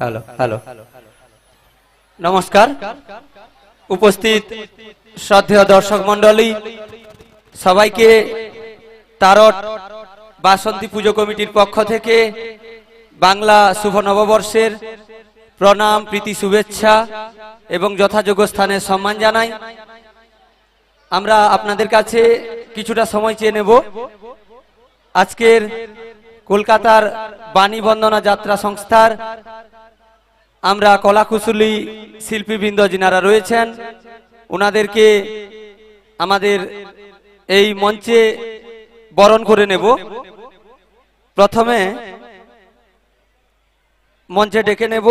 Hello hello. নমস্কার। উপস্থিত শ্রদ্ধেয় দর্শক মন্ডলী সবাইকে তারট বাসন্তী পুজো কমিটির পক্ষ থেকে বাংলা শুভ নববর্ষের প্রণাম, প্রীতি, শুভেচ্ছা এবং যথাযোগ্য স্থানে সম্মান জানাই। আমরা আপনাদের কাছে কিছুটা সময় চেয়ে নেব। আজকের কলকাতার বাণী বন্দনা যাত্রা সংস্থার আমরা কলাকুশলী শিল্পীবৃন্দ যিনারা রয়েছেন ওনাদেরকে আমাদের এই মঞ্চে বরণ করে নেব। প্রথমে মঞ্চে ডেকে নেব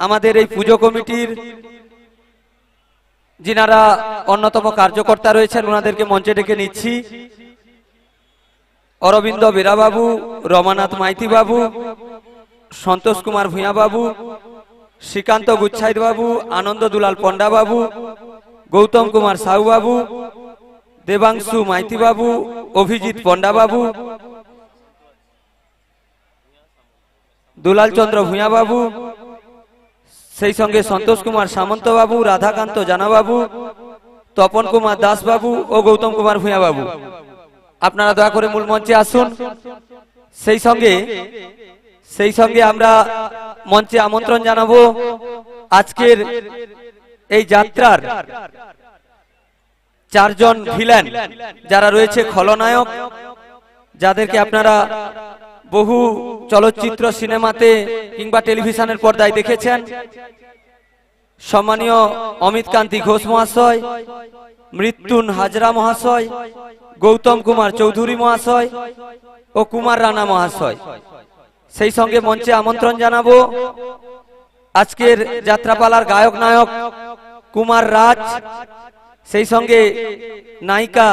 আমাদের এই পুজো কমিটির যিনারা অন্যতম কার্যকর্তা রয়েছেন ওনাদেরকে মঞ্চে ডেকে নিচ্ছি। অরবিন্দ বেরাবাবু, রমানাথ মাইতি বাবু সন্তোষ কুমার ভূঁয়া বাবু শ্রীকান্ত গুচ্ছাইত বাবু আনন্দ দুলাল পণ্ডা বাবু গৌতম কুমার সাহু বাবু দেবাংশু মাইতি বাবু অভিজিৎ পণ্ডা বাবু দুলাল চন্দ্র ভূঁয়া বাবু সেই সঙ্গে সন্তোষ কুমার সামন্ত বাবু রাধাকান্ত জানাবাবু, তপন কুমার দাস বাবু ও গৌতম কুমার ভূঁয়া বাবু আপনারা দয়া করে মূল মঞ্চে আসুন। সেই সঙ্গে সেই সঙ্গে আমরা মঞ্চে আমন্ত্রণ জানাব আজকের এই যাত্রার চারজন ভিলেন যারা রয়েছে খলনায়ক, যাদেরকে আপনারা বহু চলচ্চিত্র সিনেমাতে কিংবা টেলিভিশনের পর্দায় দেখেছেন। সম্মানীয় অমিত কান্তি ঘোষ মহাশয়, মৃত্যুন হাজরা মহাশয়, গৌতম কুমার চৌধুরী মহাশয় ও কুমার রানা মহাশয়। সেই সঙ্গে মঞ্চে আমন্ত্রণ জানাব আজকের যাত্রাপালার গায়ক নায়ক কুমার রাজ, সেই সঙ্গে নায়িকা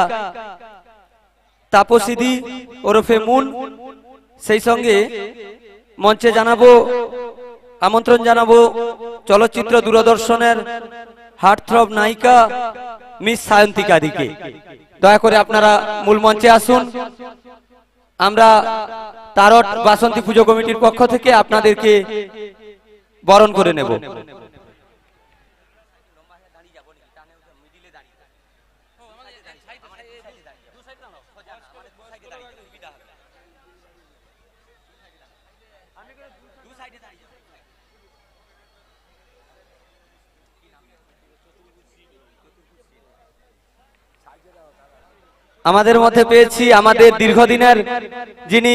তাপসিদি ওরফে মুন, সেই সঙ্গে মঞ্চে জানাব, আমন্ত্রণ জানাব চলচ্চিত্র দূরদর্শনের হার্টথ্রব নায়িকা মিস সায়ন্তিকাদিকে দয়া করে আপনারা মূল মঞ্চে আসুন। আমরা তারট বাসন্তী পুজো কমিটির পক্ষ থেকে আপনাদেরকে বরণ করে নেব। আমাদের মধ্যে পেয়েছি আমাদের দীর্ঘদিনের যিনি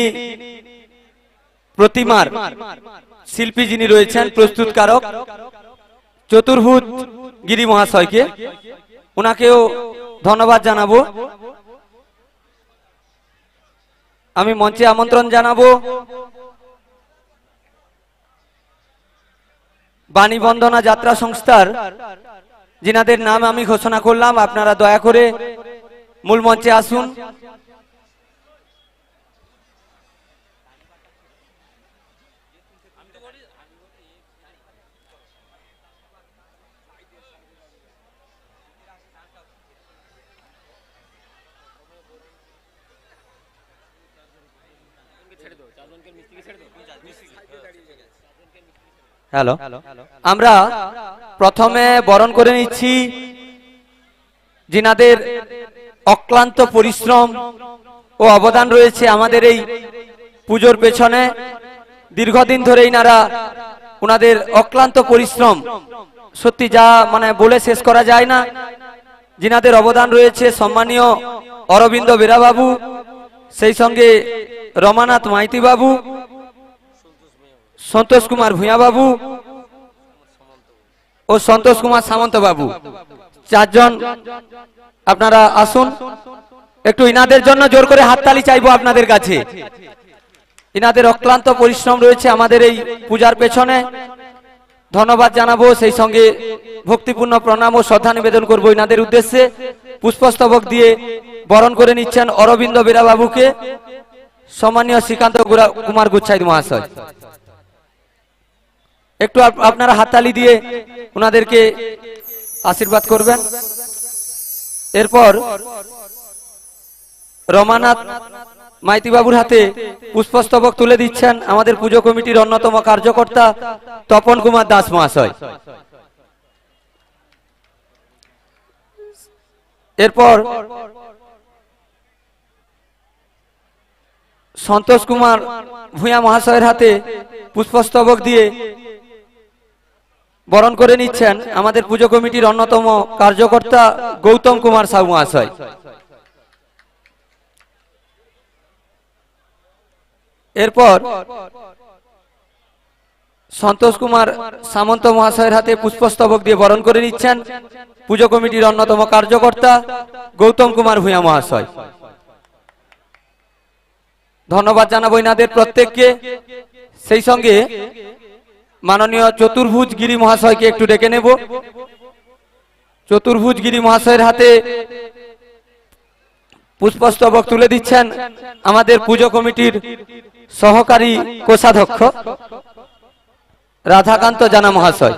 প্রতিমার শিল্পী যিনি রয়েছেন, প্রস্তুতকারক চতুর্ভুজ গিরি মহাশয়কে ওনাকেও ধন্যবাদ জানাব। আমি মঞ্চে আমন্ত্রণ জানাব। বাণী বন্দনা যাত্রা সংস্থার, যিনাদের নাম আমি ঘোষণা করলাম, আপনারা দয়া করে মূল মঞ্চে আসুন। হ্যালো আমরা প্রথমে বরণ করে নিচ্ছি যিনাদের অক্লান্ত পরিশ্রম ও অবদান রয়েছে আমাদের এই পুজোর পেছনে। দীর্ঘদিন ধরে ইনারা ওনাদের অক্লান্ত পরিশ্রম। সত্যি যা মানে বলে শেষ করা যায় না। যিনাদের অবদান রয়েছে সম্মানীয় অরবিন্দ বেরাবাবু সেই সঙ্গে রমানাথ মাইতি বাবু সন্তোষ কুমার ভূঁয়া বাবু ও সন্তোষ কুমার সামন্ত বাবু চারজন আপনারা আসুন। একটু ইনাদের জন্য জোর করে হাততালি চাইব আপনাদের কাছে। ইনাদের অক্লান্ত পরিশ্রম রয়েছে আমাদের এই পূজার পেছনে। ধন্যবাদ জানাব, সেই সঙ্গে ভক্তিপূর্ণ প্রণাম ও শ্রদ্ধা নিবেদন করব ইনাদের উদ্দেশ্যে। পুষ্পস্তবক দিয়ে বরণ করে নিচ্ছেন অরবিন্দ বেরা বাবুকে সম্মানীয় শ্রীকান্ত কুমার গুচ্ছাই মহাশয়। একটু আপ- আপনারা হাততালি দিয়ে ওনাদেরকে আশীর্বাদ করবেন। এরপর রমানাথ মাইতি বাবুর হাতে পুষ্পস্তবক তুলে দিচ্ছেন আমাদের পুজো কমিটির অন্যতম কার্যকর্তা তপন কুমার দাস মহাশয়। এরপর সন্তোষ কুমার ভূঁয়া মহাশয়ের হাতে পুষ্পস্তবক দিয়ে বরণ করে নিচ্ছেন আমাদের পুজো কমিটির অন্যতম কার্যকর্তা গৌতম কুমার সাউ মহাশয় এরপর সন্তোষ কুমার সামন্ত মহাশয়ের হাতে পুষ্পস্তবক দিয়ে বরণ করে নিচ্ছেন পুজো কমিটির অন্যতম কার্যকর্তা গৌতম কুমার ভূঁয়া মহাশয়। ধন্যবাদ জানাব ইনাদের প্রত্যেককে। সেই সঙ্গে মাননীয় চতুর্ভুজ গিরি মহাশয়কে একটু ডেকে নেব। চতুর্ভুজ গিরি মহাশয়ের হাতে পুষ্পস্তবক তুলে দিচ্ছেন আমাদের পুজো কমিটির সহকারী কোষাধ্যক্ষ, রাধাকান্ত জানা মহাশয়।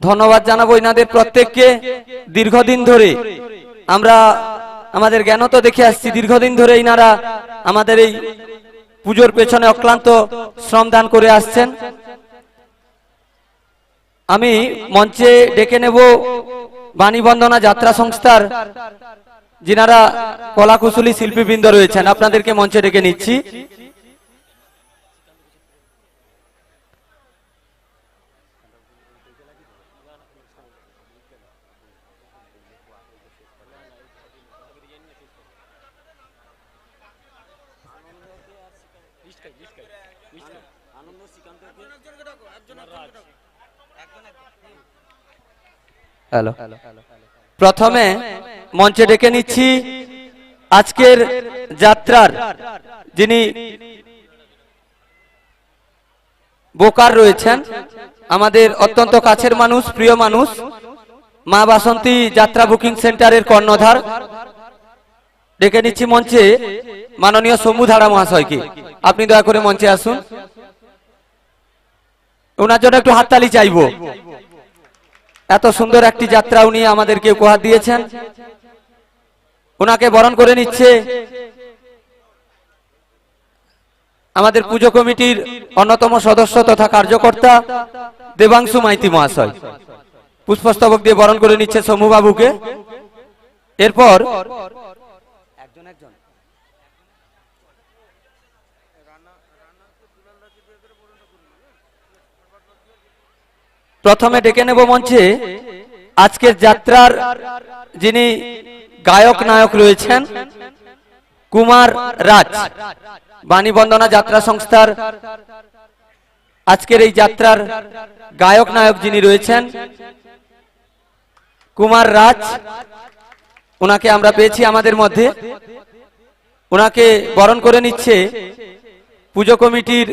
ধন্যবাদ জানাব ইনাদের প্রত্যেককে। দীর্ঘদিন ধরে আমরা আমাদের জ্ঞান তো দেখে আসছি, দীর্ঘদিন ধরে ইনারা আমাদের এই পুজোর পেছনে অক্লান্ত শ্রমদান করে আসছেন। আমি মঞ্চে ডেকে নেব বাণীবন্দনা যাত্রা সংস্থার যিনারা কলাকুশলী শিল্পীবৃন্দ রয়েছেন। আপনাদেরকে মঞ্চে ডেকে নিচ্ছি। হ্যালো। প্রথমে মঞ্চে ডেকে নিচ্ছি আজকের যাত্রার যিনি বোকার রয়েছেন আমাদের অত্যন্ত কাছের মানুষ প্রিয় মানুষ মা বাসন্তী যাত্রা বুকিং সেন্টারের কর্ণধার। ডেকে নিচ্ছি মঞ্চে মাননীয় সমুধারা মহাশয়কে। আপনি দয়া করে মঞ্চে আসুন। ওনার জন্য একটু হাততালি চাইব। এত সুন্দর একটি যাত্রা উনি আমাদেরকে উপহার দিয়েছেন। ওনাকে বরণ করে নিচ্ছে আমাদের পুজো কমিটির অন্যতম সদস্য তথা কার্যকর্তা দেবাংশু মাইতি মহাশয়। পুষ্পস্তবক দিয়ে বরণ করে নিচ্ছে শম্ভুবাবুকে। এরপর প্রথমে ডেকে নেব মঞ্চে আজকের যাত্রার যিনি গায়ক নায়ক রয়েছেন, কুমার রাজ বাণীবন্দনা যাত্রা সংস্থার আজকের এই যাত্রার গায়ক নায়ক যিনি রয়েছেন, কুমার রাজ ওনাকে আমরা পেয়েছি আমাদের মধ্যে। ওনাকে বরণ করে নিচ্ছে পুজো কমিটির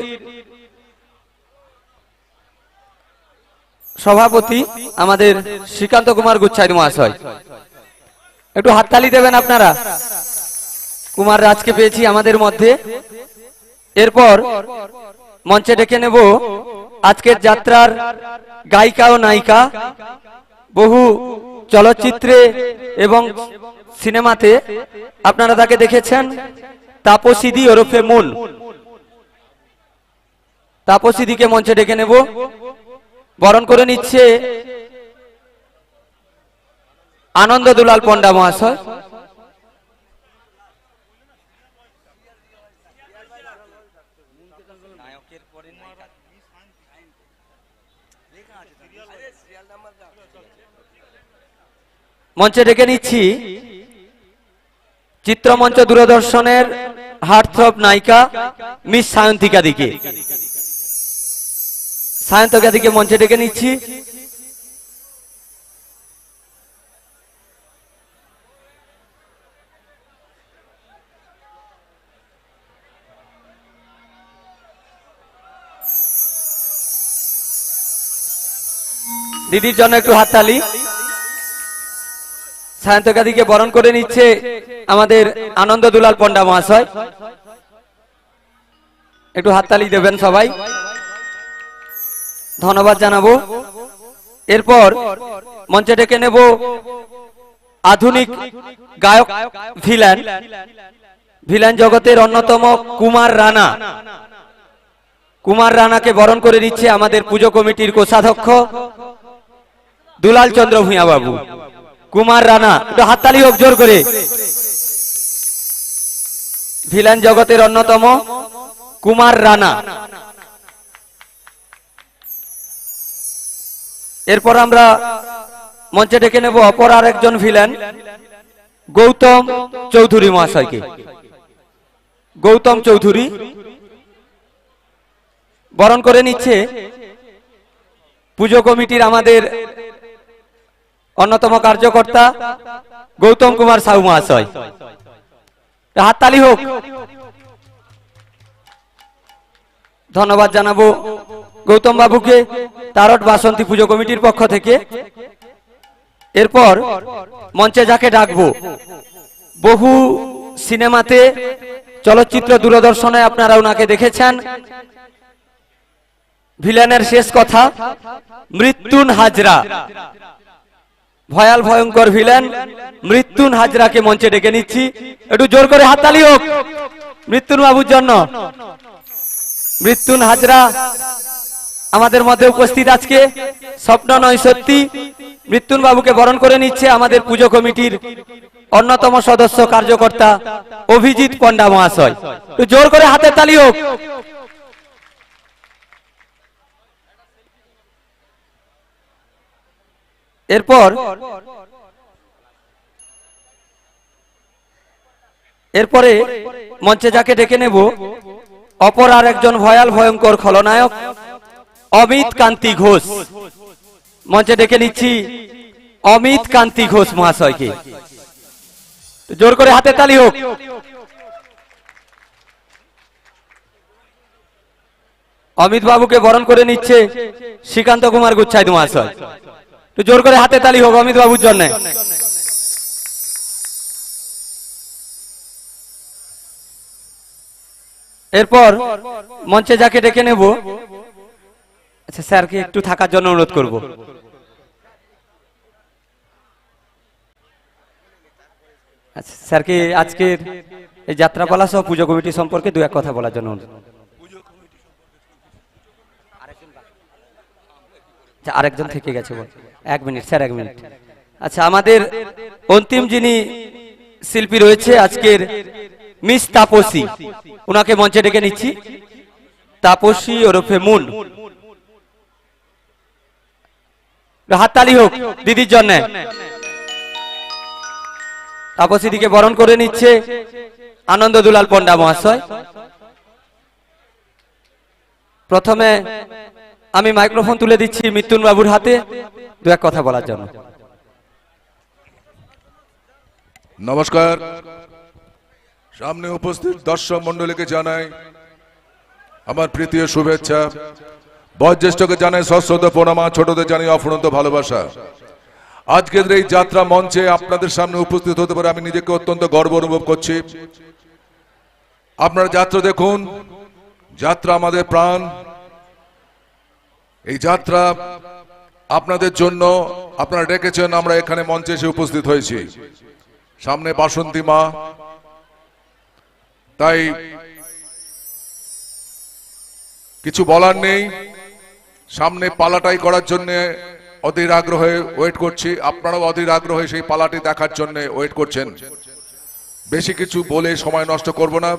সভাপতি আমাদের শ্রীকান্ত কুমার গুচ্ছাই মহাশয়। একটু হাততালি দেবেন আপনারা? কুমার রাজকে পেয়েছি আমাদের মধ্যে। এরপর মঞ্চে ডেকে নেব আজকের যাত্রার গায়িকা ও নায়িকা। বহু চলচ্চিত্রে এবং সিনেমাতে আপনারা তাকে দেখেছেন তাপসিদি ওরফে মুন। তাপসিদিকে মঞ্চে ডেকে নেব। বরণ করে নিচ্ছে আনন্দ দুলাল পণ্ডা মহাশয়। মঞ্চে ডেকে নিচ্ছি চিত্রমঞ্চ দূরদর্শনের হার্টথ্রব নায়িকা মিস সায়ন্তিকা দিকে। সায়ন্তকা দিকে মঞ্চে ডেকে নিচ্ছি। দিদির জন্য একটু হাততালি। সায়ন্তকা দিকে বরণ করে নিচ্ছে আমাদের আনন্দ দুলাল পণ্ডা মহাশয়। একটু হাততালি দেবেন সবাই। ধন্যবাদ জানাব। এরপর মঞ্চে ডেকে নেব আধুনিক গায়ক ভিলেন। ভিলেন জগতের অন্যতম কুমার রানা। কুমার রানাকে বরণ করে নিচ্ছে আমাদের পুজো কমিটির কোষাধ্যক্ষ দুলাল চন্দ্র ভূঁইয়া বাবু। কুমার রানা, একটু হাততালি হোক জোর করে। ভিলেন জগতের অন্যতম কুমার রানা। এরপর আমরা মঞ্চে ডেকে নেব অপর আর একজন ভিলেন, গৌতম চৌধুরী মহাশয়কে। গৌতম চৌধুরী বরণ করে নিচ্ছে পুজো কমিটির আমাদের অন্যতম কার্যকর্তা গৌতম কুমার সাহু মহাশয়। হাততালি হোক। ধন্যবাদ জানাব গৌতম বাবুকে তারট বাসন্তী পুজো কমিটির পক্ষ থেকে। এরপর মঞ্চে যাকে ডাকবো, বহু সিনেমাতে চলচ্চিত্র দূরদর্শনে আপনারা ওনাকে দেখেছেন। ভিলেনের শেষ কথা, মৃত্যুন হাজরা। ভয়াল ভয়ঙ্কর ভিলেন, মৃত্যুন হাজরাকে মঞ্চে ডেকে নিচ্ছি। একটু জোর করে হাততালি হোক। মৃত্যুন বাবুর জন্য। মৃত্যুন হাজরা আমাদের মধ্যে উপস্থিত আজকে স্বপ্ন নয়, সত্যি। মৃত্যুন বাবুকে বরণ করে নিচ্ছে আমাদের পুজো কমিটির অন্যতম সদস্য কার্যকর্তা অভিজিৎ পণ্ডা মহাশয়। জোর করে হাতের তালি হোক। এরপর এরপরে মঞ্চে যাকে ডেকে নেব, অপর আর একজন ভয়াল, ভয়ঙ্কর খলনায়ক। অমিত কান্তি ঘোষ। মঞ্চে ডেকে নিচ্ছি অমিত কান্তি ঘোষ মহাশয়কে। জোর করে হাতে তালি হোক। অমিত বাবুকে বরণ করে নিচ্ছে শ্রীকান্ত কুমার গুচ্ছাই মহাশয়। একটু জোর করে হাতে তালি হোক অমিত বাবুর জন্য। এরপর মঞ্চে যাকে ডেকে নেব আচ্ছা স্যারকে একটু থাকার জন্য অনুরোধ করব। আচ্ছা স্যারকে আজকের এই যাত্রা যাত্রাপালা সহ পুজো কমিটি সম্পর্কে দু এক কথা বলার জন্য অনুরোধ। আচ্ছা আরেকজন থেকে গেছে বল। এক মিনিট স্যার এক মিনিট। আচ্ছা আমাদের অন্তিম যিনি শিল্পী রয়েছে আজকের মিস তাপসী। ওনাকে মঞ্চে ডেকে নিচ্ছি। তাপসী ওরফে মুন। হাততালি হোক, দিদির জন্য। তাপসী দিকে বরণ করে নিচ্ছে আনন্দ দুলাল পণ্ডা মহাশয়। প্রথমে আমি মাইক্রোফোন তুলে দিচ্ছি মিত্যুন বাবুর হাতে, দু এক কথা বলার জন্য। নমস্কার। সামনে উপস্থিত দর্শক মন্ডলীকে জানাই আমার প্রীতীয় শুভেচ্ছা। বয়োজ্যেষ্ঠকে জানাই, সশ্রদ্ধ প্রণামা, ছোটদের জানাই অফুরন্ত ভালোবাসা। আজকের এই যাত্রা মঞ্চে আপনাদের সামনে উপস্থিত হতে পারে, আমি নিজেকে অত্যন্ত গর্ব অনুভব করছি। আপনারা যাত্রা দেখুন, যাত্রা আমাদের প্রাণ। এই যাত্রা আপনাদের জন্য, আপনারা ডেকেছেন, আমরা এখানে মঞ্চে এসে উপস্থিত হয়েছি। সামনে বাসন্তী মা। তাই কিছু বলার নেই। সামনে পালাটাই করার জন্য অধীর আগ্রহে ওয়েট করছি। আপনারাও অধীর আগ্রহে সেই পালাটি দেখার জন্য ওয়েট করছেন। বেশি কিছু বলে সময় নষ্ট করব না।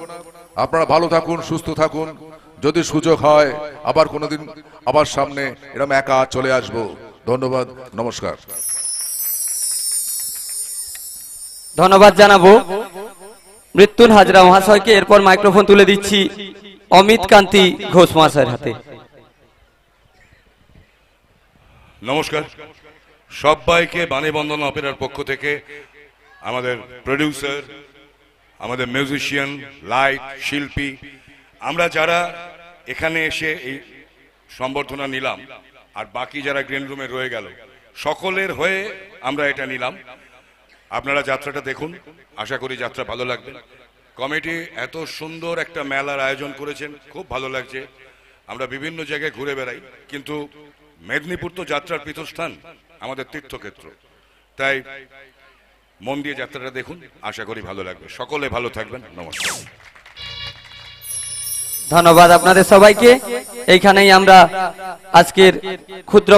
আপনারা ভালো থাকুন, সুস্থ থাকুন। যদি সুযোগ হয়, আবার কোনোদিন আবার সামনে এরকম একা চলে আসব। ধন্যবাদ, নমস্কার। ধন্যবাদ জানাব। মৃত্যুন হাজরা মহাশয়কে এরপর মাইক্রোফোন তুলে দিচ্ছি অমিত কান্তি ঘোষ মহাশয়ের হাতে। নমস্কার। সবাইকে বাণী বন্দনা অপেরার পক্ষ থেকে আমাদের প্রডিউসার আমাদের মিউজিশিয়ান লাইট শিল্পী, আমরা যারা এখানে এসে এই সম্বর্ধনা নিলাম, আর বাকি যারা গ্রিন রুমে রয়ে গেল, সকলের হয়ে আমরা এটা নিলাম। আপনারা যাত্রাটা দেখুন, আশা করি যাত্রা ভালো লাগবে। কমিটি এত সুন্দর একটা মেলার আয়োজন করেছেন, খুব ভালো লাগছে। আমরা বিভিন্ন জায়গায় ঘুরে বেড়াই, কিন্তু মেদিনীপুর তো যাত্রার পীঠস্থান, আমাদের তীর্থক্ষেত্র। তাই মন দিয়ে যাত্রাটা দেখুন, আশা করি ভালো লাগবে। সকলে ভালো থাকবেন, নমস্কার। ধন্যবাদ আপনাদের সবাইকে। এইখানেই আমরা আজকের ক্ষুদ্র